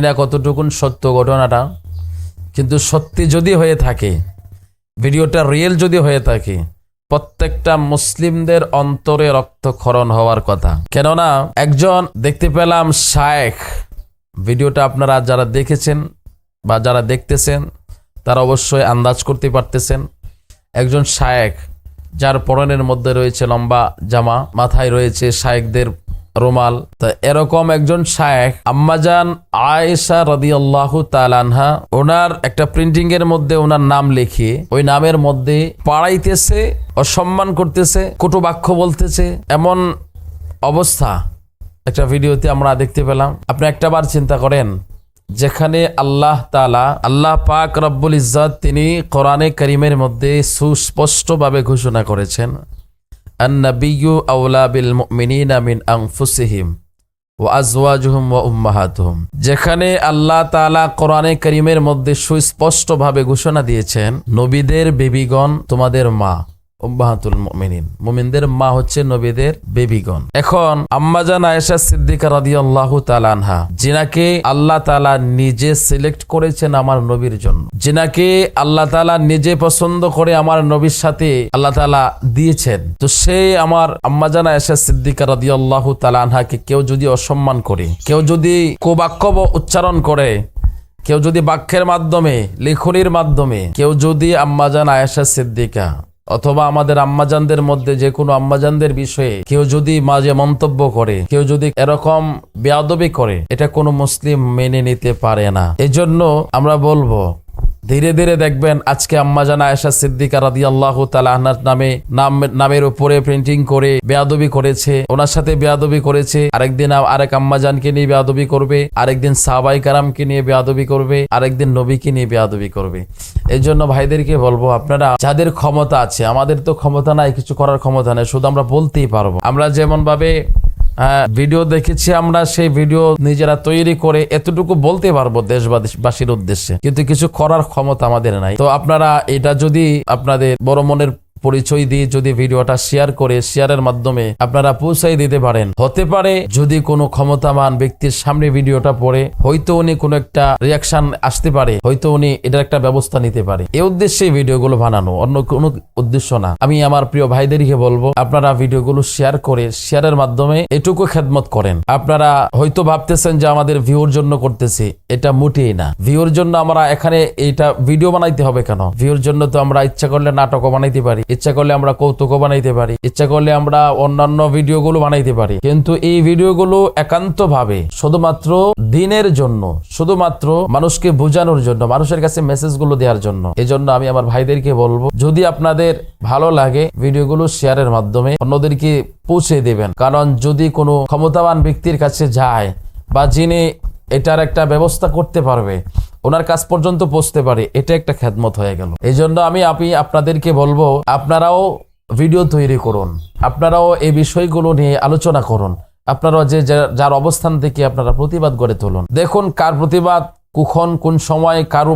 না কতটুকুন সত্য ঘটনাটা, কিন্তু সত্যি যদি হয়ে থাকে, ভিডিওটা রিয়েল যদি হয়ে থাকে, প্রত্যেকটা মুসলিমদের অন্তরে রক্তক্ষরণ হওয়ার কথা। কেননা, একজন দেখতে পেলাম শায়েখ। ভিডিওটা আপনারা যারা দেখেছেন বা যারা দেখতেছেন, তারা অবশ্যই আন্দাজ করতে পারতেছেন। একজন শায়েক যার পরনের মধ্যে রয়েছে লম্বা জামা, মাথায় রয়েছে শায়েকদের রুমাল। তা এরকম একজন শায়েখ আম্মাজান আয়েশা রাদিয়াল্লাহু তালানহা ওনার একটা প্রিন্টিং এর মধ্যে ওনার নাম লিখে, ওই নামের মধ্যে পাড়াইতেছে, অসম্মান করতেছে কটু বাক্য বলতেছে, এমন অবস্থা। একটা ভিডিওতে আমরা দেখতে পেলাম। আপনি একটাবার চিন্তা করেন, যেখানে আল্লাহ তালা আল্লাহ পাক রব্বুল ইজ্জত তিনি কোরআনে করিমের মধ্যে সুস্পষ্টভাবে ঘোষণা করেছেন। আন্নাবিয়ু আউলা বিল মুমিনিনা মিন আংফুসিহিম ও আজওয়াজহুম ও উম্মাহাতহুম যেখানে আল্লাহ তাআলা কোরআনে করিমের মধ্যে সুস্পষ্টভাবে ঘোষণা দিয়েছেন, নবীদের বেবিগণ তোমাদের মা। উম্মাহাতুল মুমিনিন। মুমিনদের মা হচ্ছে নবীদের বেবিগণ। এখন আম্মাজান আয়েশা সিদ্দিকা রাদিয়াল্লাহু তাআলা আনহা, যিনাকে আল্লাহ তাআলা নিজে সিলেক্ট করেছেন আমার নবীর জন্য। যিনাকে আল্লাহ তাআলা নিজে পছন্দ করে আমার নবীর সাথে আল্লাহ তাআলা দিয়েছেন। তো সে আমার আম্মাজান আয়েশা সিদ্দিকা রাদিয়াল্লাহু তাআলা আনহাকে কেউ যদি অসম্মান করে, কেউ যদি কুবাক্য উচ্চারণ করে, কেউ যদি বাক্যের মাধ্যমে, লিখনির মাধ্যমে, কেউ যদি আম্মাজান আয়েশা সিদ্দিকা অথবা আমাদের আম্মাজানদের মধ্যে যে কোনো আম্মাজানদের বিষয়ে কেউ যদি মাঝে মন্তব্য করে, কেউ যদি এরকম বেয়াদবি করে, এটা কোনো মুসলিম মেনে নিতে পারে না। এজন্য আমরা বলব ধীরে ধীরে দেখবেন আজকে আম্মাজান আয়েশা সিদ্দিকা রাদি আল্লাহ তালাহনার নামে, নাম, নামের উপরে প্রিন্টিং করে বেয়াদবি করেছে। ওনার সাথে বেয়াদবি করেছে। আরেকদিন আরেক আম্মাজানকে নিয়ে বেয়াদবি করবে। আরেকদিন সাহাবাই কারামকে নিয়ে বেয়াদবি করবে। আরেকদিন নবীকে নিয়ে বেয়াদবি করবে। এই জন্য ভাইদেরকে বলব, আপনারা যাদের ক্ষমতা আছে, আমাদের তো ক্ষমতা নাই, কিছু করার ক্ষমতা নেই, শুধু আমরা বলতেই পারব। আমরা যেমন ভাবে ভিডিও দেখেছি আমরা, সেই ভিডিও নিজেরা তৈরি করে এতটুকু বলতে পারব দেশবাসীর উদ্দেশ্যে। কিন্তু কিছু করার ক্ষমতা আমাদের নাই। তো আপনারা এটা যদি আপনাদের বড় মনের পরিচয় দিয়ে যদি ভিডিওটা শেয়ার করে শেয়ারের মাধ্যমে আপনারা পৌঁছাই দিতে পারেন। হতে পারে যদি কোনো ক্ষমতাবান ব্যক্তির সামনে ভিডিওটা পড়ে, হয়তো উনি কোনো একটা রিয়াকশন আসতে পারে, হয়তো উনি এটার একটা ব্যবস্থা নিতে পারে। এই উদ্দেশ্যে ভিডিওগুলো বানানো, অন্য কোনো উদ্দেশ্য না। আমি আমার প্রিয় ভাইদেরকে বলব, আপনারা ভিডিওগুলো শেয়ার করে শেয়ারের মাধ্যমে এটুকু খেদমত করেন। আপনারা হয়তো ভাবতেছেন যে আমাদের ভিউর জন্য করতেছি, এটা মোটেই না। ভিউর জন্য আমরা এখানে এটা ভিডিও বানাইতে হবে কেন? ভিউর জন্য তো আমরা ইচ্ছা করলে নাটকও বানাইতে পারি। ইচ্ছা করলে আমরা কৌতুকও বানাইতে পারি, ইচ্ছা করলে আমরা অন্যান্য ভিডিওগুলো বানাইতে পারি। কিন্তু এই ভিডিওগুলো একান্ত ভাবে শুধুমাত্র দিনের জন্য, শুধুমাত্র মানুষকে বোঝানোর জন্য, মানুষের কাছে মেসেজগুলো দেওয়ার জন্য। এই জন্য আমি আমার ভাইদেরকে বলব, যদি আপনাদের ভালো লাগে ভিডিওগুলো শেয়ারের মাধ্যমে, অন্যদেরকে পৌঁছে দেবেন। কারণ যদি কোনো ক্ষমতাবান ব্যক্তির কাছে যায় বা যিনি এটার একটা ব্যবস্থা করতে পারবে ওনার কাছ পর্যন্ত পৌঁছতে পারে, এটা একটা খেদমত হয়ে গেল। এই জন্য আমি আপনি আপনাদেরকে বলব, আপনারাও ভিডিও তৈরি করুন। আপনারাও এই বিষয়গুলো নিয়ে আলোচনা করুন। আপনারাও যে যার অবস্থান থেকে আপনারা প্রতিবাদ গড়ে তুলুন। দেখুন কার প্রতিবাদ, কখন, কোন সময়, কার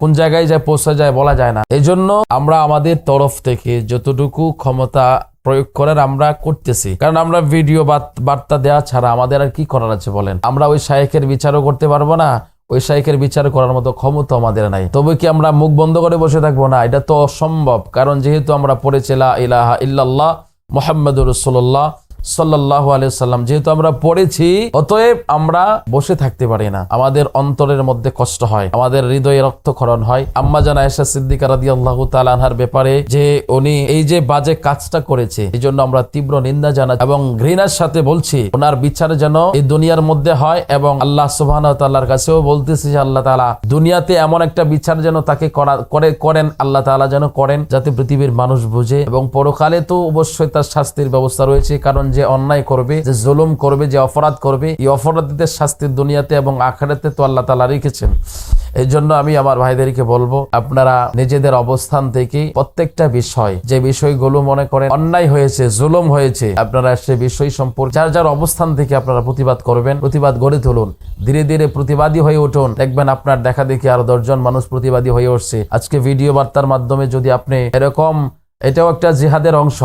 কোন জায়গায় যায়, পৌঁছা যায় বলা যায় না। এই জন্য আমরা আমাদের তরফ থেকে যতটুকু ক্ষমতা প্রয়োগ করার আমরা করতেছি। কারণ আমরা ভিডিও বার্তা দেওয়া ছাড়া আমাদের আর কি করার আছে বলেন? আমরা ওই শায়েকের বিচারও করতে পারব না ওই শাইখের বিচার করার মতো ক্ষমতা আমাদের নাই। তবে কি আমরা মুখ বন্ধ করে বসে থাকব? না, এটা তো অসম্ভব। কারণ যেহেতু আমরা পড়েছিলাম ইলাহা ইল্লাল্লাহ মোহাম্মদুর রসোল্লাহ সাল্লাহ আলিয়াল্লাম যেহেতু আমরা পড়েছি, অতএব আমরা বসে থাকতে পারি না। আমাদের অন্তরের মধ্যে কষ্ট হয়, আমাদের হৃদয়ে রক্তক্ষরণ হয়। আম্মা জানা এসা সিদ্দিকা রাদি আল্লাহ তালানহার ব্যাপারে যে উনি এই যে বাজে কাজটা করেছে, এই জন্য আমরা তীব্র নিন্দা জানা এবং ঘৃণার সাথে বলছি, ওনার বিচার যেন এই দুনিয়ার মধ্যে হয় এবং আল্লাহ সুবাহ তাল্লাহর কাছেও বলতেছি যে আল্লাহ তালা দুনিয়াতে এমন একটা বিচার যেন তাকে করে করেন, আল্লাহ তালা যেন করেন, যাতে পৃথিবীর মানুষ বুঝে এবং পরকালে তো অবশ্যই তার শাস্তির ব্যবস্থা রয়েছে, কারণ যে অন্যায় করবে, যে জুলুম করবে, যে অপরাধ করবে, এই অপরাধীদের শাস্তির দুনিয়াতে এবং আখারাতে তো আল্লাহ তালা রেখেছেন। এই জন্য আমি আমার ভাইদেরকে বলব, আপনারা নিজেদের অবস্থান থেকে প্রত্যেকটা বিষয়, যে বিষয়গুলো মনে করেন অন্যায় হয়েছে, জুলুম হয়েছে, আপনারা সে বিষয় সম্পর্কে যার যার অবস্থান থেকে আপনারা প্রতিবাদ করবেন, প্রতিবাদ গড়ে তুলুন। ধীরে ধীরে প্রতিবাদী হয়ে উঠুন। দেখবেন আপনার দেখা দেখি আরও দশজন মানুষ প্রতিবাদী হয়ে উঠছে। আজকে ভিডিও বার্তার মাধ্যমে যদি আপনি এরকম, এটাও একটা জিহাদের অংশ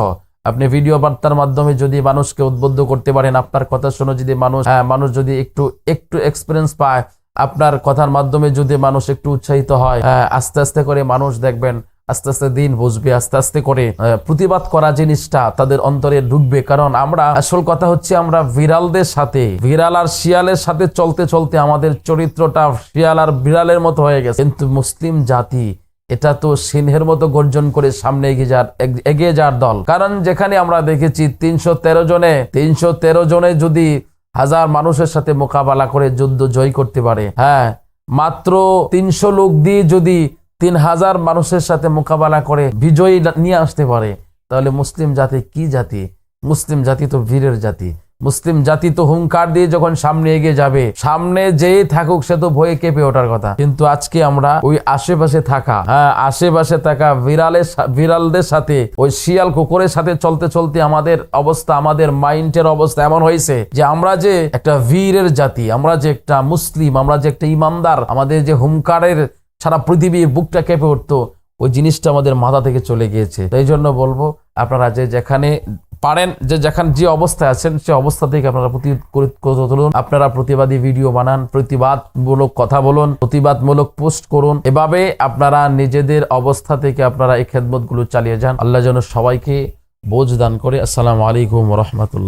আপনি ভিডিও বার্তার মাধ্যমে যদি মানুষকে উদ্বুদ্ধ করতে পারেন আপনার কথা শুনে যদি মানুষ হ্যাঁ, মানুষ যদি একটু একটু এক্সপিরিয়েন্স পায় আপনার কথার মাধ্যমে যদি মানুষ একটু উৎসাহিত হয় আহ, আস্তে আস্তে করে মানুষ দেখবেন আস্তে আস্তে দিন বুঝবে আস্তে আস্তে করে প্রতিবাদ করা জিনিসটা তাদের অন্তরে ঢুকবে। কারণ আমরা আসল কথা হচ্ছে আমরা বিড়ালদের সাথে বিড়াল আর শিয়ালের সাথে চলতে চলতে আমাদের চরিত্রটা শিয়াল আর বিড়ালের মতো হয়ে গেছে। কিন্তু মুসলিম জাতি এটা তো সিংহের মতো গর্জন করে সামনে এগিয়ে যার এগ- এগিয়ে যাওয়ার দল। কারণ যেখানে আমরা দেখেছি তিনশো তেরো জনে, তিনশো তেরো জনে যদি হাজার মানুষের সাথে মোকাবেলা করে যুদ্ধ জয় করতে পারে। হ্যাঁ মাত্র তিনশো লোক দিয়ে যদি তিন হাজার মানুষের সাথে মোকাবেলা করে বিজয়ী নিয়ে আসতে পারে, তাহলে মুসলিম জাতি কি জাতি? মুসলিম জাতি তো বীরের জাতি। মুসলিম জাতি তো হুঙ্কার দিয়ে যখন সামনে এগিয়ে যাবে, সামনে যেই থাকুক সে তো ভয়ে কেঁপে ওঠার কথা। কিন্তু আজকে আমরা ওই আশেপাশে থাকা হ্যাঁ আশেপাশে থাকা বিড়ালের বিড়ালদের সাথে, ওই শিয়াল কুকুরের সাথে চলতে চলতে আমাদের অবস্থা, আমাদের মাইন্ডের অবস্থা এমন হয়েছে যে আমরা যে একটা বীরের জাতি, আমরা যে একটা মুসলিম, আমরা যে একটা ইমানদার, আমাদের যে হুঙ্কারের সারা পৃথিবীর বুকটা কেঁপে উঠতো, ওই জিনিসটা আমাদের মাথা থেকে চলে গিয়েছে। তাই জন্য বলব, আপনারা যে যেখানে পারেন যে যেখানে যে অবস্থায় আছেন, সে অবস্থা থেকে আপনারা প্রতি তুলুন। আপনারা প্রতিবাদী ভিডিও বানান, প্রতিবাদমূলক কথা বলুন, প্রতিবাদমূলক পোস্ট করুন। এভাবে আপনারা নিজেদের অবস্থা থেকে আপনারা এই খেদমতগুলো চালিয়ে যান। আল্লাহ যেন সবাইকে বোঝ দান করে। আসসালামু আলাইকুম রহমতুল্লাহ।